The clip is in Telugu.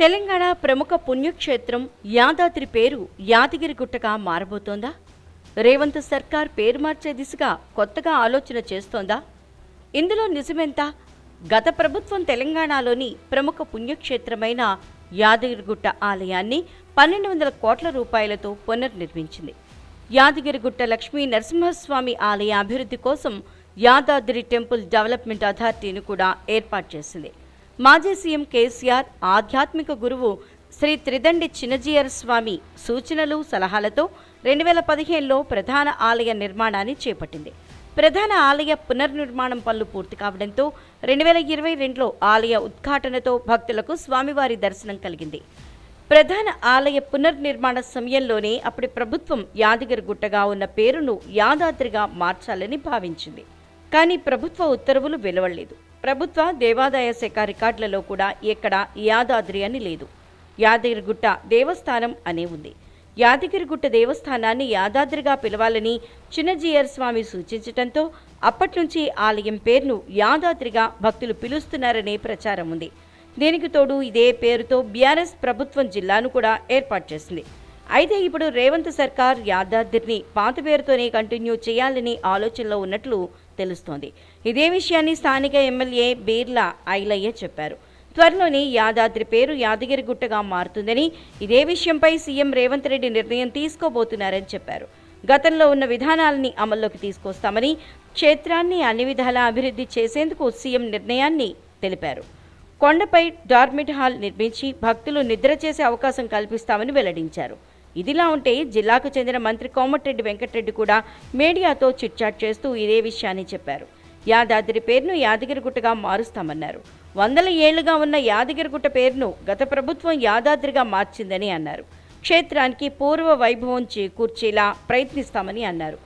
తెలంగాణ ప్రముఖ పుణ్యక్షేత్రం యాదాద్రి పేరు యాదగిరిగుట్టగా మారబోతోందా? రేవంత్ సర్కార్ పేరు మార్చే దిశగా కొత్తగా ఆలోచన చేస్తోందా? ఇందులో నిజమెంత? గత ప్రభుత్వం తెలంగాణలోని ప్రముఖ పుణ్యక్షేత్రమైన యాదగిరిగుట్ట ఆలయాన్ని పన్నెండు వందల కోట్ల రూపాయలతో పునర్నిర్మించింది. యాదగిరిగుట్ట లక్ష్మీ నరసింహస్వామి ఆలయ అభివృద్ధి కోసం యాదాద్రి టెంపుల్ డెవలప్మెంట్ అథారిటీని కూడా ఏర్పాటు చేసింది. మాజీ సీఎం కేసీఆర్ ఆధ్యాత్మిక గురువు శ్రీ త్రిదండి చిన్నజీయర్ స్వామి సూచనలు సలహాలతో రెండు వేల పదిహేనులో ప్రధాన ఆలయ నిర్మాణాన్ని చేపట్టింది. ప్రధాన ఆలయ పునర్నిర్మాణం పనులు పూర్తి కావడంతో రెండు వేల ఇరవై రెండులో ఆలయ ఉద్ఘాటనతో భక్తులకు స్వామివారి దర్శనం కలిగింది. ప్రధాన ఆలయ పునర్నిర్మాణ సమయంలోనే అప్పటి ప్రభుత్వం యాదగిరిగుట్టగా ఉన్న పేరును యాదాద్రిగా మార్చాలని భావించింది. కానీ ప్రభుత్వ ఉత్తర్వులు వెలువడలేదు. ప్రభుత్వ దేవాదాయ శాఖ రికార్డులలో కూడా ఎక్కడ యాదాద్రి అని లేదు. యాదగిరిగుట్ట దేవస్థానం అనే ఉంది. యాదగిరిగుట్ట దేవస్థానాన్ని యాదాద్రిగా పిలవాలని చిన్నజీయర్ స్వామి సూచించటంతో అప్పట్నుంచి ఆలయం పేరును యాదాద్రిగా భక్తులు పిలుస్తున్నారనే ప్రచారం ఉంది. దీనికి తోడు ఇదే పేరుతో బీఆర్ఎస్ ప్రభుత్వం జిల్లాను కూడా ఏర్పాటు చేసింది. అయితే ఇప్పుడు రేవంత్ సర్కార్ యాదాద్రిని పాత పేరుతోనే కంటిన్యూ చేయాలని ఆలోచనలో ఉన్నట్లు తెలుస్తోంది. ఇదే విషయాన్ని స్థానిక ఎమ్మెల్యే బీర్లా ఐలయ్య చెప్పారు. త్వరలోనే యాదాద్రి పేరు యాదగిరిగుట్టగా మారుతుందని ఇదే విషయంపై సీఎం రేవంత్ రెడ్డి నిర్ణయం తీసుకోబోతున్నారని చెప్పారు. గతంలో ఉన్న విధానాలని అమల్లోకి తీసుకొస్తామని క్షేత్రాన్ని అన్ని విధాలా అభివృద్ధి చేసేందుకు సీఎం నిర్ణయాన్ని తెలిపారు. కొండపై డార్మిట్ హాల్ నిర్మించి భక్తులు నిద్ర చేసే అవకాశం కల్పిస్తామని వెల్లడించారు. ఇదిలా ఉంటే జిల్లాకు చెందిన మంత్రి కోమటిరెడ్డి వెంకటరెడ్డి కూడా మీడియాతో చిట్చాట్ చేస్తూ ఇదే విషయాన్ని చెప్పారు. యాదాద్రి పేరును యాదగిరిగుట్టగా మారుస్తామన్నారు. వందల ఏళ్ళుగా ఉన్న యాదగిరిగుట్ట పేరును గత ప్రభుత్వం యాదాద్రిగా మార్చిందని అన్నారు. క్షేత్రానికి పూర్వ వైభవం చేకూర్చేలా ప్రయత్నిస్తామని అన్నారు.